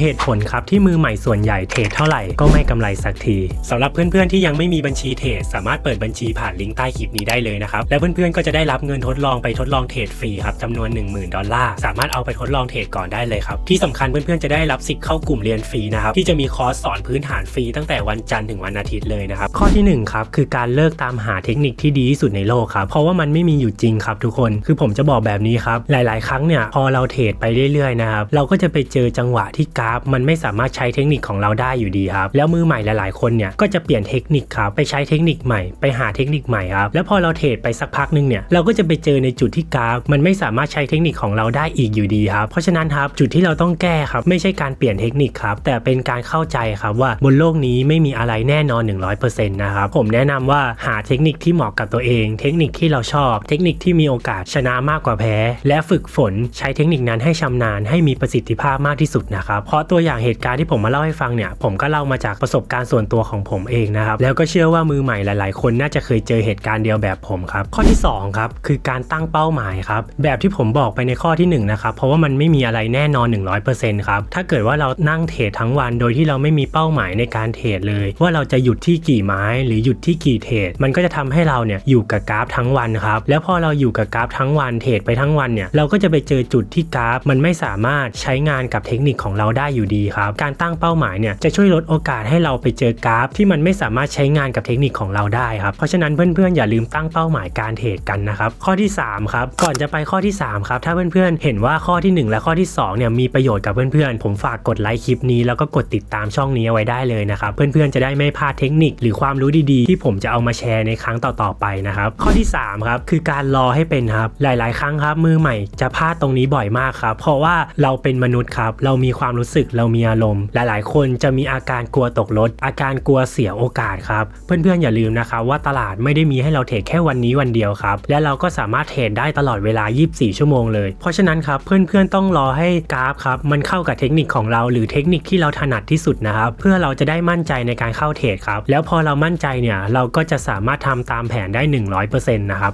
เหตุผลครับที่มือใหม่ส่วนใหญ่เทรดเท่าไหร่ก็ไม่กำไรสักทีสำหรับเพื่อนๆที่ยังไม่มีบัญชีเทรดสามารถเปิดบัญชีผ่านลิงก์ใต้คลิปนี้ได้เลยนะครับและเพื่อนๆก็จะได้รับเงินทดลองไปทดลองเทรดฟรีครับจำนวน 10,000 ดอลลาร์สามารถเอาไปทดลองเทรดก่อนได้เลยครับที่สำคัญเพื่อนๆจะได้รับสิทธิ์เข้ากลุ่มเรียนฟรีนะครับที่จะมีคอร์สสอนพื้นฐานฟรีตั้งแต่วันจันทร์ถึงวันอาทิตย์เลยนะครับข้อที่หนึ่งครับคือการเลิกตามหาเทคนิคที่ดีที่สุดในโลกครับเพราะว่ามันไม่มีอยู่จริงครับทุกคนคือผมจะบอกแบบนี้ครับหลาย ๆ ครั้งเนี่ยพอเราเทรดไปเรื่อยๆนะครับเราก็จะไปเจอจังหวะที่กราฟมันไม่สามารถใช้เทคนิคของเราได้อยู่ดีครับแล้วมือใหม่หลายๆคนเนี่ยก็จะเปลี่ยนเทคนิคครับไปใช้เทคนิคใหม่ไปหาเทคนิคใหม่ครับแล้วพอเราเทรดไปสักพักหนึงเนี่ยเราก็จะไปเจอในจุดที่กราฟ มันไม่สามารถใช้เทคนิคของเราได้อีกอยู่ดีครับเพราะฉะนั้นครับจุดที่เราต้องแก้ครับไม่ใช่การเปลี่ยนเทคนิคครับแต่เป็นการเข้าใจครับว่าบนโลกนี้ไม่มีอะไรแน่นอน 100%นะครับผมแนะนำว่าหาเทคนิคที่เหมาะกับตัวเอง เทคนิคที่เราชอบ เทคนิคที่มีโอกาสชนะมากกว่าแพ้ และฝึกฝนใช้เทคนิคนั้นให้ชำนาญให้มีประสิทธิภาพมากที่สุดนะครับเพราะตัวอย่างเหตุการณ์ที่ผมมาเล่าให้ฟังเนี่ยผมก็เล่ามาจากประสบการณ์ส่วนตัวของผมเองนะครับแล้วก็เชื่อว่ามือใหม่หลาย ๆ คนน่าจะเคยเจอเหตุการณ์เดียวแบบผมครับข้อที่สองครับคือการตั้งเป้าหมายครับแบบที่ผมบอกไปในข้อที่หนึ่งนะครับเพราะว่ามันไม่มีอะไรแน่นอน 100%ครับถ้าเกิดว่าเรานั่งเทรดทั้งวัน โดยที่เราไม่มีเป้าหมายในการเทรดเลย ว่าเราจะหยุดที่กี่ไม้ หรือหยุดที่กี่เทรดมันก็จะทำให้เราเนี่ยอยู่กับกราฟทั้งวันครับแล้วพอเราอยู่กับกราฟทั้งวันเทรดไปทั้งวันเนี่ยเราก็จะไปเจอจุดที่กราฟมันไม่สามารถใช้งานกับเทคนิคของเราได้อยู่ดีครับ การตั้งเป้าหมายเนี่ยจะช่วยลดโอกาสให้เราไปเจอกราฟ ที่มันไม่สามารถใช้งานกับเทคนิคของเราได้ครับ เพราะฉะนั้นเพื่อนๆอย่าลืมตั้งเป้าหมายการเทรดกันนะครับ ข้อที่สามครับ ก่อนจะไปข้อที่สามครับ ถ้าเพื่อนๆเห็นว่าข้อที่หนึ่งและข้อที่สองเนี่ยมีประโยชน์กับเพื่อนๆ ผมฝากกดไลค์คลิปนี้แล้วก็กดติดตามช่องนี้เอาไว้ได้เลยนะครับ เพื่อนๆจะได้ไม่พลาดเทคนิคหรือความรู้ดีๆ ที่ผมจะเอามาแชร์ในครั้งต่อๆไปนะครับ ข้อที่สามครับคือการรอให้เป็นครับ หลาย ๆ ครั้งครับมือใหม่จะพลาดตรงนี้บ่อยมากครับ เพราะว่าเราเป็นมนุษย์ครับ เรามีความรู้สึกเรามีอารมณ์ หลายๆ คนจะมีอาการกลัวตกรถ อาการกลัวเสียโอกาสครับ เพื่อนๆอย่าลืมนะครับว่าตลาดไม่ได้มีให้เราเทรดแค่วันนี้วันเดียวครับ และเราก็สามารถเทรดได้ตลอดเวลา 24 ชั่วโมงเลย เพราะฉะนั้นครับเพื่อนๆต้องรอให้กราฟครับมันเข้ากับเทคนิคของเราหรือเทคนิคที่เราถนัดที่สุดนะครับเพื่อเราจะได้มั่นใจในการเข้าเทรดครับแล้วพอเรามั่นใจเนี่ยเราก็จะสามารถทำตามแผนได้ 100%นะครับ